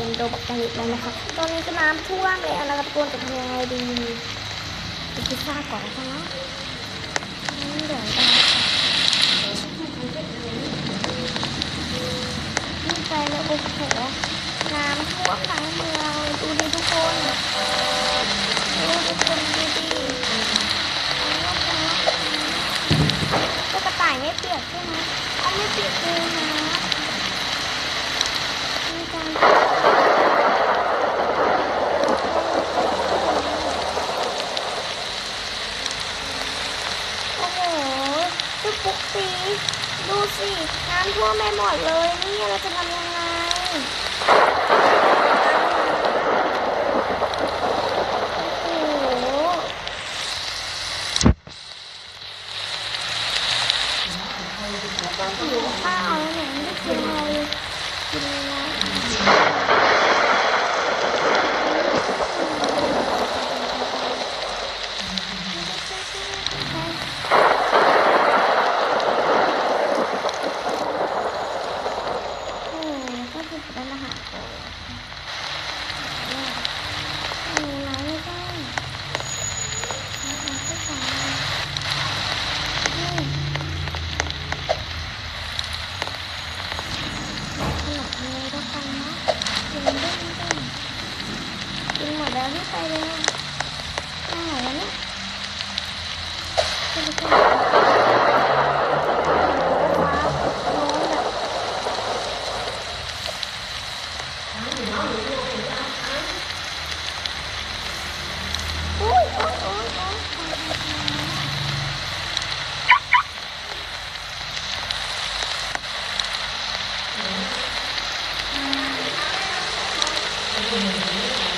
เป็นโดบักตานิดแล้วนะคะตอนนี้ก็น้ำท่วมแล้วนะคะทุกคนจะทำยังไงดีไปพิซซ่าก่อนนะคะเดี๋ยวไปก่อนไปแล้วโอ้โหน้ำท่วมทั้งเมืองดูดิทุกคนดูทุกคนดูดิน้ำท่วมทั้งเมืองก็กระต่ายไม่เปียกใช่ไหมเอไม่เปียกเลยนะนี่จัง โอ้โหจุ๊บ ปุ๊กปีดูสิ น้ำท่วมไปหมดเลยนี่เราจะทำยังไงโอ้โหหิวข้าวแล้วเนี่ยไม่ได้กินอะไรเลยกินนะโอ้ก็คือเป็นอาหารก่อนโอ้ร้ายไม่ได้อาหารที่สองนี่ ขนมเลยก็กันนะกินด้วยด้วย กินหมดแล้วรีบไป